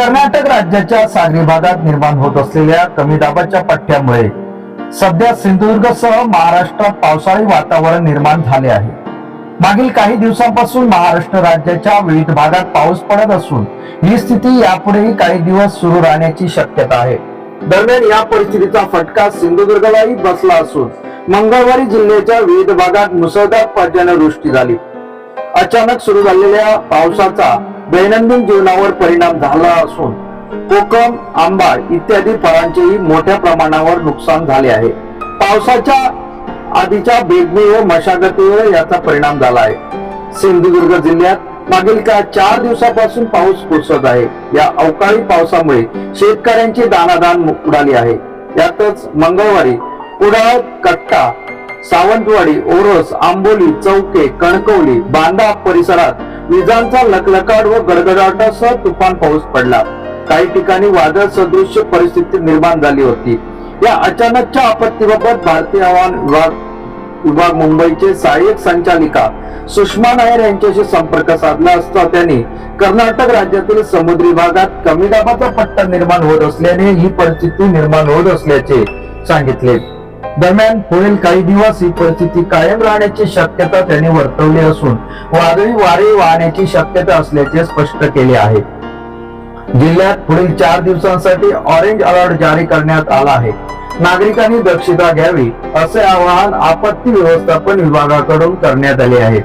कर्नाटक राज्याच्या सागरी भागात निर्माण होत असलेल्या कमी दाबाच्या पट्ट्यामुळे सध्या सिंधुदुर्गसह महाराष्ट्रात पावसाळी वातावरण निर्माण झाले आहे. मागील काही दिवसांपासून महाराष्ट्र राज्याच्या विविध भागात पाऊस पडत असून ही स्थिती यापुढेही काही दिवस सुरू राहण्याची शक्यता आहे. दरम्यान या परिस्थितीचा फटका सिंधुदुर्गलाही बसला असून मंगळवारी जिल्ह्याच्या विविध भागात मुसळधार पर्जन्यवृष्टी झाली. अचानक सुरू झालेल्या पावसाचा दैनंदिन जीवनावर परिणाम झाला असून कोकम आंबा इत्यादी फळांचेही मोठ्या प्रमाणावर नुकसान झाले आहे. पावसाच्या आधीच्या बेगमी मशागतीवर याचा परिणाम झाला आहे. सिंधुदुर्ग जिल्ह्यात मागील का चार दिवसापासून पाऊस कोसळत आहे. या अवकाळी पावसामुळे शेतकऱ्यांची दानादान उडाली आहे. यातच मंगळवारी कुडाळ कट्टा सावंतवाडी ओरस आंबोली चौके कणकवली बांदा परिसरात विजांचा लखलखाट व गडगडाटासह तुफान पाऊस पडला. काही ठिकाणी वादळ सदृश्य परिस्थिती निर्माण झाली होती. या अचानकच्या आपत्तीबाबत भारतीय हवामान विभाग विभाग मुंबईचे सहाय्यक संचालिका सुषमा नायर यांच्याशी संपर्क साधला असता त्यांनी कर्नाटक राज्यातील समुद्री भागात कमी दाबाचा पट्टा निर्माण होत असल्याने ही परिस्थिती निर्माण होत असल्याचे सांगितले. दरम्यान पुढील काही दिवस ही परिस्थिती कायम राहण्याची शक्यता त्यांनी वर्तवली असून वादळी वारे वाहण्याची शक्यता असल्याचे स्पष्ट केले आहे. जिल्ह्यात पुढील चार दिवसांसाठी ऑरेंज अलर्ट जारी करण्यात आला आहे. नागरिकांनी दक्षता घ्यावी असे आवाहन आपत्ती व्यवस्थापन विभागाकडून करण्यात आले आहे.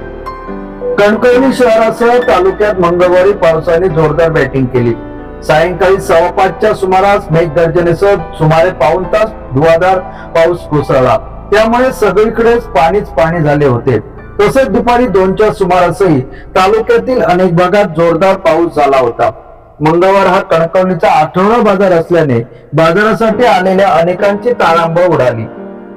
कणकवली शहरासह तालुक्यात मंगळवारी पावसाने जोरदार बॅटिंग केली. सायंकाळी सव्वापाचच्या सुमारास मेघगर्जनेसह सुमारे पाऊण तास धुवाधार पाऊस कोसळला. त्यामुळे सगळीकडेच पाणीच पाणी झाले होते. तसेच दुपारी दोनच्या सुमारासही तालुक्यातील अनेक भागात जोरदार पाऊस झाला होता. मंगळवार हा कणकवलीचा आठवडा बाजार असल्याने बाजारासाठी आलेल्या अनेकांची तारांबळ उडाली.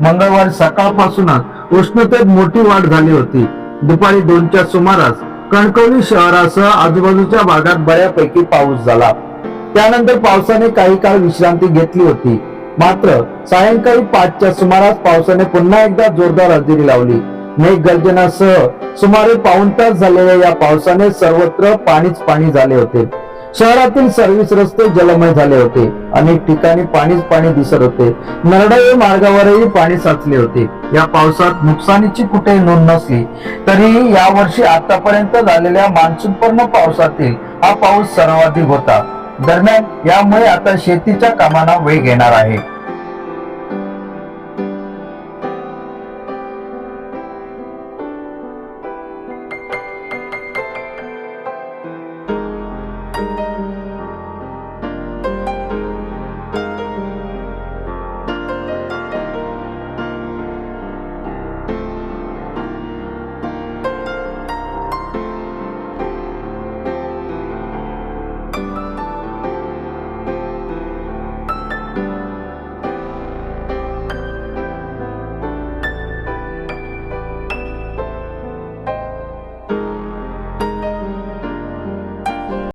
मंगळवार सकाळपासूनच उष्णतेत मोठी वाढ झाली होती. दुपारी दोनच्या सुमारास कणकवली शहरासह आजूबाजूच्या भागात बऱ्यापैकी पाऊस झाला. त्यानंतर पावसाने काही काळ विश्रांती घेतली होती. मात्र सायंकाळी पाचच्या सुमारास पावसाने पुन्हा एकदा जोरदार हजेरी लावली. मेघगर्जनासह सुमारे पाऊन तास झालेल्या या पावसाने सर्वत्र पाणीच पाणी झाले होते. शहरातील सर्व्हिस रस्ते जलमय झाले होते. अनेक ठिकाणी पाणीच पाणी दिसत होते. नरडाई मार्गावरही पाणी साचले होते. या पावसात नुकसानीची कुठे नोंद नसली तरीही यावर्षी आतापर्यंत झालेल्या मान्सूनपूर्ण पावसातील हा पाऊस सर्वाधिक होता. दरम्यान यामुळे आता शेतीच्या कामांना वेग येणार आहे.